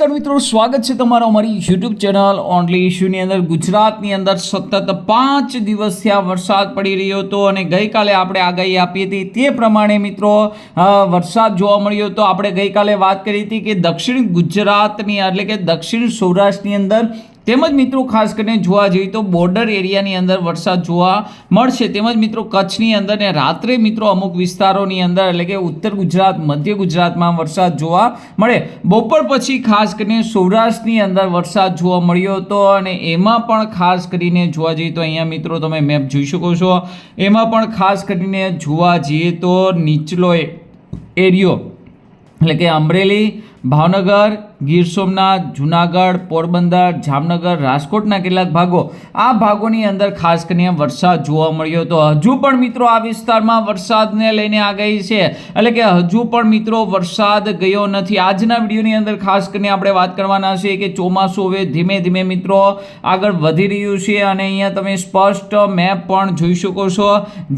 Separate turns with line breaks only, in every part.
નમસ્કાર મિત્રો, સ્વાગત છે તમારો અમારી યુટ્યુબ ચેનલ ઓનલી ઇશ્યુની અંદર. ગુજરાતની અંદર સતત પાંચ દિવસથી આ વરસાદ પડી રહ્યો હતો અને ગઈકાલે આપણે આગાહી આપી હતી તે પ્રમાણે મિત્રો વરસાદ જોવા મળ્યો હતો. આપણે ગઈકાલે વાત કરી હતી કે દક્ષિણ ગુજરાતની, એટલે કે દક્ષિણ સૌરાષ્ટ્રની અંદર તેમજ મિત્રો, ખાસ કરીને જોવા જઈએ તો બોર્ડર એરિયાની અંદર વરસાદ જોવા મળશે. તેમજ મિત્રો, કચ્છની અંદર ને રાત્રે મિત્રો અમુક વિસ્તારોની અંદર, એટલે કે ઉત્તર ગુજરાત, મધ્ય ગુજરાતમાં વરસાદ જોવા મળે. બપોર પછી ખાસ કરીને સૌરાષ્ટ્રની અંદર વરસાદ જોવા મળ્યો હતો અને એમાં પણ ખાસ કરીને જોવા જઈએ તો અહીંયા મિત્રો, તમે મેપ જોઈ શકો છો. એમાં પણ ખાસ કરીને જોવા જઈએ તો નીચલો એરિયો, એટલે કે અમરેલી, ભાવનગર ગીર સોમનાથ, જુનાગઢ, પોરબંદર, જામનગર, રાજકોટના કેટલાક ભાગો આ ભાગોની અંદર ખાસ કરીને વરસાદ જોવા મળ્યો હતો. હજુ પણ મિત્રો આ વિસ્તારમાં વરસાદને લઈને આગાહી છે. એટલે કે હજુ પણ મિત્રો વરસાદ ગયો નથી. આજના વિડીયોની અંદર ખાસ કરીને આપણે વાત કરવાના છે કે ચોમાસું હવે ધીમે ધીમે મિત્રો આગળ વધી રહ્યું છે અને અહીંયા તમે સ્પષ્ટ મેપ પણ જોઈ શકો છો.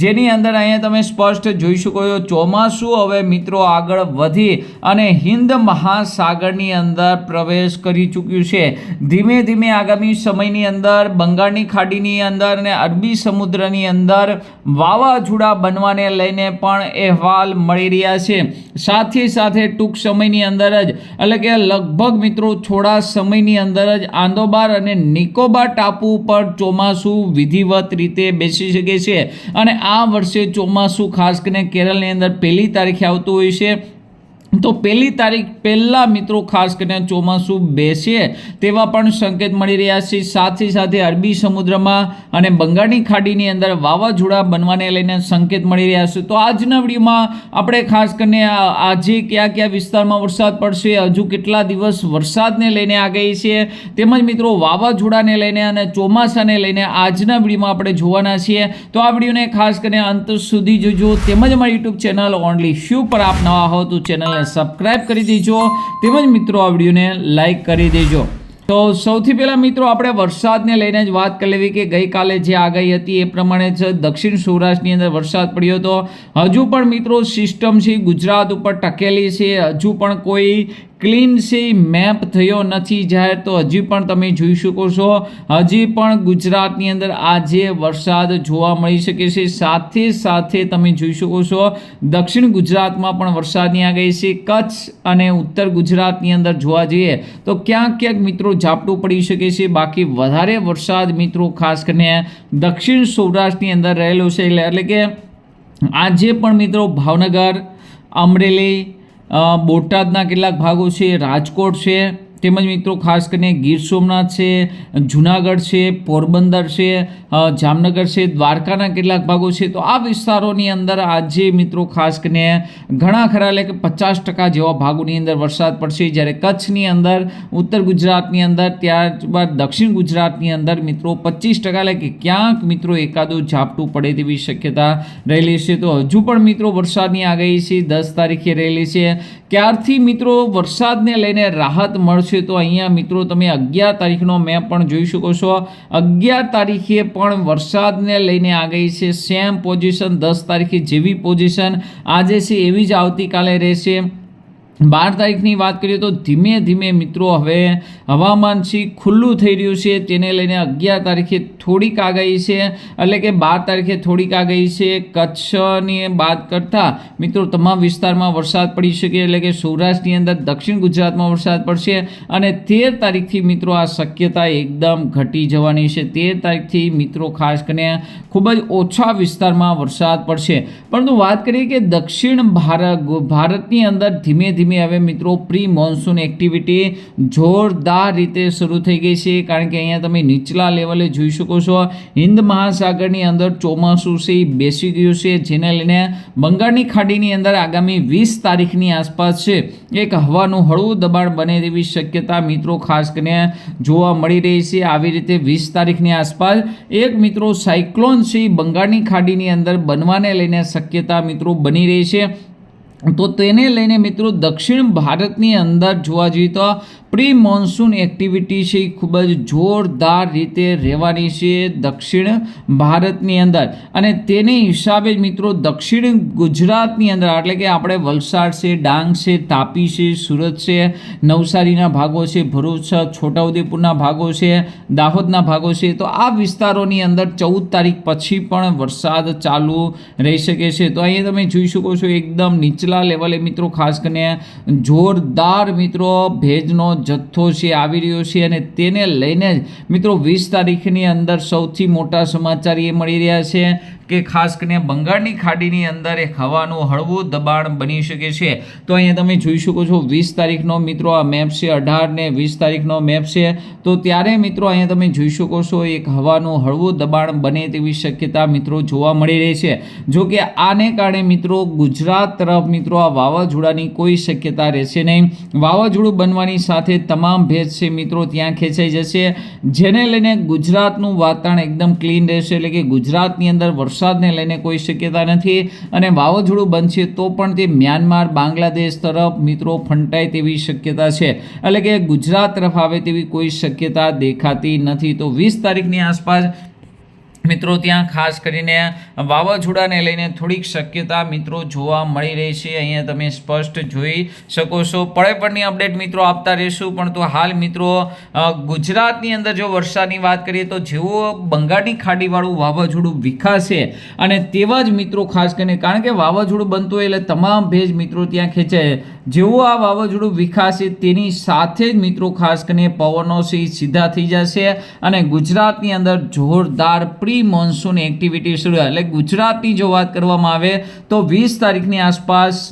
જેની અંદર અહીંયા તમે સ્પષ્ટ જોઈ શકો છો ચોમાસું હવે મિત્રો આગળ વધી અને હિન્દ મહાસાગરની અંદર પ્રવેશ કરી ચૂક્યું છે. ધીમે ધીમે આગામી સમયની અંદર બંગાળની ખાડીની અંદર અને અરબી સમુદ્રની અંદર વાવાઝોડા બનવાને લઈને પણ અહેવાલ મળી રહ્યા છે. સાથે સાથે ટૂંક સમયની અંદર જ, એટલે કે લગભગ મિત્રો થોડા સમયની અંદર જ આંદોબાર અને નિકોબાર ટાપુ પર ચોમાસું વિધિવત રીતે બેસી શકે છે. અને આ વર્ષે ચોમાસું ખાસ કરીને કેરળની અંદર પહેલી તારીખે આવતું હોય છે. તો પહેલી તારીખ પહેલાં મિત્રો ખાસ કરીને ચોમાસું બેસે તેવા પણ સંકેત મળી રહ્યા છે. સાથે સાથે અરબી સમુદ્રમાં અને બંગાળની ખાડીની અંદર વાવાઝોડા બનવાને લઈને સંકેત મળી રહ્યા છે. તો આજના વિડીયોમાં આપણે ખાસ કરીને આજે કયા કયા વિસ્તારમાં વરસાદ પડશે, હજુ કેટલા દિવસ વરસાદને લઈને આગાહી છે, તેમજ મિત્રો વાવાઝોડાને લઈને અને ચોમાસાને લઈને આજના વિડીયોમાં આપણે જોવાના છીએ. તો આ વિડીયોને ખાસ કરીને અંત સુધી જોજો. તેમજ અમારી યુટ્યુબ ચેનલ ઓનલી શ્યુ પર આપ નવા હો તો ચેનલને સબસ્ક્રાઇબ કરી દેજો તેમજ મિત્રો આ વિડીયોને લાઇક કરી દેજો. તો સૌથી પહેલાં મિત્રો આપણે વરસાદને લઈને જ વાત કરી લેવી કે ગઈકાલે જે આગાહી હતી એ પ્રમાણે જ દક્ષિણ સૌરાષ્ટ્રની અંદર વરસાદ પડ્યો હતો. હજુ પણ મિત્રો સિસ્ટમ છે, ગુજરાત ઉપર ટકેલી છે. હજુ પણ કોઈ ક્લીન સી મેપ થયો નથી જાહેર તો હજી પણ તમે જોઈ શકો છો. હજી પણ ગુજરાતની અંદર આજે વરસાદ જોવા મળી શકે છે. સાથે સાથે તમે જોઈ શકો છો, દક્ષિણ ગુજરાતમાં પણ વરસાદની આગાહી છે. કચ્છ અને ઉત્તર ગુજરાતની અંદર જોવા જઈએ તો ક્યાંક ક્યાંક મિત્રો ઝાપટું પડી શકે છે. બાકી વધારે વરસાદ મિત્રો ખાસ કરીને દક્ષિણ સૌરાષ્ટ્રની અંદર રહેલો છે. એટલે એટલે કે આજે પણ મિત્રો ભાવનગર, અમરેલી બોટાદના કેટલાક ભાગો છે રાજકોટ છે તેમજ મિત્રો ખાસ કરીને ગીર સોમનાથ છે, જુનાગઢ છે, પોરબંદર છે જામનગર છે, દ્વારકાના કેટલાક ભાગો છે, તો આ વિસ્તારોની અંદર આજે મિત્રો ખાસ કરીને ઘણા ખરા એટલે કે પચાસ ટકા જેવા ભાગોની અંદર વરસાદ પડશે. જ્યારે કચ્છની અંદર, ઉત્તર ગુજરાતની અંદર, ત્યારબાદ દક્ષિણ ગુજરાતની અંદર મિત્રો પચીસ ટકા એટલે કે ક્યાંક મિત્રો એકાદું ઝાપટું પડે તેવી શક્યતા રહેલી છે. તો હજુ પણ મિત્રો વરસાદની આગાહી છે, દસ તારીખે રહેલી છે. ક્યારથી મિત્રો વરસાદને લઈને રાહત મળશે તો અહીંયા મિત્રો તમે અગિયાર તારીખનો મેપ પણ જોઈ શકો છો. અગિયાર તારીખે પણ વરસાદને લઈને આ ગઈ છે, સેમ પોઝિશન, દસ તારીખે જેવી પોઝિશન. આજે છે, એવી જ આવતીકાલે રહેશે. બાર તારીખની વાત કરીએ તો ધીમે ધીમે મિત્રો હવે હવામાન છે ખુલ્લું થઈ રહ્યું છે. તેને લઈને અગિયાર તારીખે થોડીક આગાહી છે. એટલે કે બાર તારીખે થોડીક આગાહી છે. કચ્છની બાદ કરતાં મિત્રો તમામ વિસ્તારમાં વરસાદ પડી શકે એટલે કે સૌરાષ્ટ્રની અંદર દક્ષિણ ગુજરાતમાં વરસાદ પડશે અને તેર તારીખથી મિત્રો આ શક્યતા એકદમ ઘટી જવાની છે. તેર તારીખથી મિત્રો ખાસ કરીને ખૂબ જ ઓછા વિસ્તારમાં વરસાદ પડશે. પરંતુ વાત કરીએ કે દક્ષિણ ભારત, ભારતની અંદર ધીમે ધીમે હવે મિત્રો પ્રી મોન્સૂન એક્ટિવિટી જોરદાર રીતે શરૂ થઈ ગઈ છે, કારણ કે અહીંયા તમે નીચલા લેવલે જોઈ શકો છો. હિન્દ મહાસાગરની અંદર ચોમાસું છે બેસી ગયું છે, જેને લઈને બંગાળની ખાડીની અંદર આગામી વીસ તારીખની આસપાસ છે. એક હવાનું હળવું દબાણ બને તેવી શક્યતા મિત્રો ખાસ કરીને જોવા મળી રહી છે. આવી રીતે વીસ તારીખની આસપાસ એક મિત્રો સાયક્લોન છે બંગાળની ખાડીની અંદર બનવાને લઈને શક્યતા મિત્રો બની રહી છે. તો તેને લઈને મિત્રો દક્ષિણ ભારતની અંદર જોવા જઈએ તો પ્રી મોન્સૂન એક્ટિવિટી છે એ ખૂબ જ જોરદાર રીતે રહેવાની છે દક્ષિણ ભારતની અંદર. અને તેને હિસાબે જ મિત્રો દક્ષિણ ગુજરાતની અંદર, એટલે કે આપણે વલસાડ છે, ડાંગ છે, તાપી છે, સુરત છે, નવસારીના ભાગો છે, ભરૂચ, છોટાઉદેપુરના ભાગો છે, દાહોદના ભાગો છે, તો આ વિસ્તારોની અંદર ચૌદ તારીખ પછી પણ વરસાદ ચાલુ રહી શકે છે. તો અહીંયા તમે જોઈ શકો છો એકદમ નીચલા લેવલે મિત્રો, ખાસ કરીને જોરદાર મિત્રો ભેજનો જથ્થો છે, આવી રહ્યો છે અને તેને લઈને મિત્રો વીસ તારીખની અંદર સૌથી મોટા સમાચાર એ મળી રહ્યા છે. કે ખાસ કરીને બંગાળની ખાડીની અંદર એક હવાનું હળવું દબાણ બની શકે છે. તો અહીંયા તમે જોઈ શકો છો, વીસ તારીખનો મિત્રો આ મેપ છે, અઢાર ને વીસ તારીખનો મેપ છે. તો ત્યારે મિત્રો અહીંયા તમે જોઈ શકો છો, એક હવાનું હળવું દબાણ બને તેવી શક્યતા મિત્રો જોવા મળી રહી છે. જો કે આને કારણે મિત્રો ગુજરાત તરફ મિત્રો આ વાવાઝોડાની કોઈ શક્યતા રહેશે નહીં. વાવાઝોડું બનવાની સાથે તમામ ભેજ છે મિત્રો ત્યાં ખેંચાઈ જશે. જેને લઈને ગુજરાતનું વાતાવરણ એકદમ ક્લીન રહેશે, એટલે કે ગુજરાતની અંદર વરસાદને લઈને કોઈ શક્યતા નથી અને વાવાઝોડું બનશે તો પણ તે મ્યાનમાર, બાંગ્લાદેશ તરફ મિત્રો ફંટાય તેવી શક્યતા છે. એટલે કે ગુજરાત તરફ આવે તેવી કોઈ શક્યતા દેખાતી નથી. તો વીસ તારીખની આસપાસ મિત્રો, ત્યાં ખાસ કરીને વાવાઝોડાને લઈને થોડીક શક્યતા મિત્રો જોવા મળી રહી છે. અહીંયા તમે સ્પષ્ટ જોઈ શકો છો. પડની અપડેટ મિત્રો આપતા રહીશું, પણ તો હાલ મિત્રો ગુજરાતની અંદર જો વરસાદની વાત કરીએ તો જેવો બંગાળની ખાડીવાળું વાવાઝોડું વિકાસે અને તેવા જ મિત્રો ખાસ કરીને, કારણ કે વાવાઝોડું બનતું હોય એટલે તમામ ભેજ મિત્રો ત્યાં ખેંચાય. જેવું આ વાવાઝોડું વિખાશે તેની સાથે જ મિત્રો ખાસ કરીને પવનો છે સીધા થઈ જશે અને ગુજરાતની અંદર જોરદાર પ્રી મોન્સૂન એક્ટિવિટી શરૂ એટલે ગુજરાતની જો વાત કરવામાં આવે તો વીસ તારીખની આસપાસ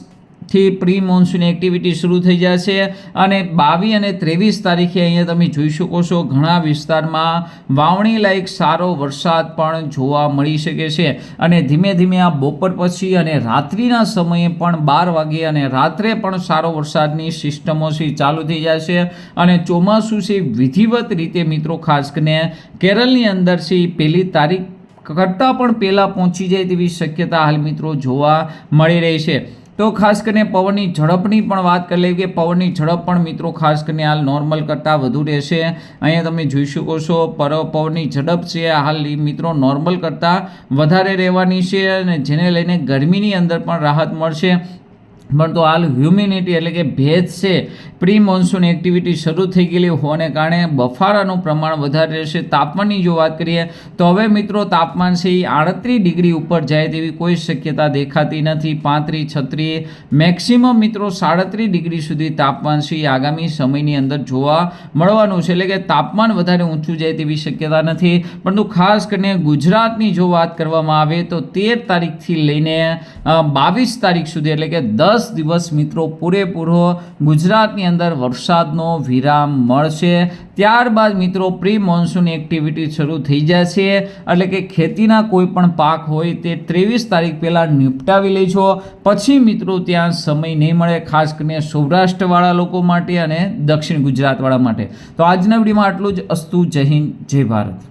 થી પ્રી મોન્સૂન એક્ટિવિટી શરૂ થઈ જશે અને બાવીસ અને ત્રેવીસ તારીખે અહીંયા તમે જોઈ શકો છો ઘણા વિસ્તારમાં વાવણી લાયક સારો વરસાદ પણ જોવા મળી શકે છે. અને ધીમે ધીમે આ બપોર પછી અને રાત્રિના સમયે પણ બાર વાગે અને રાત્રે પણ સારો વરસાદની સિસ્ટમો છે, ચાલુ થઈ જશે. અને ચોમાસું છે, વિધિવત રીતે મિત્રો ખાસ કરીને કેરળની અંદર છે પહેલી તારીખ કરતાં પણ પહેલાં પહોંચી જાય તેવી શક્યતા હાલ મિત્રો જોવા મળી રહી છે. તો ખાસ કરીને પવનની ઝડપની પણ વાત કરી લઈએ કે પવનની ઝડપ પણ મિત્રો ખાસ કરીને હાલ નોર્મલ કરતાં વધુ રહેશે. અહીંયા તમે જોઈ શકો છો, પર પવનની ઝડપ છે, હાલ મિત્રો નોર્મલ કરતાં વધારે રહેવાની છે અને જેને લઈને ગરમીની અંદર પણ રાહત મળશે. પણ તો હાલ હ્યુમિનિટી એટલે કે ભેજ છે પ્રી મોન્સૂન એક્ટિવિટી શરૂ થઈ ગયેલી હોવાને કારણે બફારાનું પ્રમાણ વધારે રહેશે. તાપમાનની જો વાત કરીએ, તો હવે મિત્રો તાપમાન છે એ આડત્રીસ ડિગ્રી ઉપર જાય તેવી કોઈ શક્યતા દેખાતી નથી. પાંત્રીસ, છત્રીસ મેક્સિમમ મિત્રો સાડત્રીસ ડિગ્રી સુધી તાપમાન છે એ આગામી સમયની અંદર જોવા મળવાનું છે. એટલે કે તાપમાન વધારે ઊંચું જાય તેવી શક્યતા નથી. પરંતુ ખાસ કરીને ગુજરાતની જો વાત કરવામાં આવે, તો તેર તારીખથી લઈને બાવીસ તારીખ સુધી એટલે કે દસ દિવસ મિત્રો પૂરેપૂરો ગુજરાતની અંદર વરસાદનો વિરામ મળશે. ત્યારબાદ મિત્રો પ્રી મોન્સૂન એક્ટિવિટી શરૂ થઈ જશે. એટલે કે ખેતીના કોઈ પણ પાક હોય તે ત્રેવીસ તારીખ પહેલાં નિપટાવી લેજો. પછી મિત્રો ત્યાં સમય નહીં મળે, ખાસ કરીને સૌરાષ્ટ્રવાળા લોકો માટે અને દક્ષિણ ગુજરાતવાળા માટે. તો આજના વિડીયોમાં આટલું જ. અસ્તુ, જય હિન્દ, જય ભારત.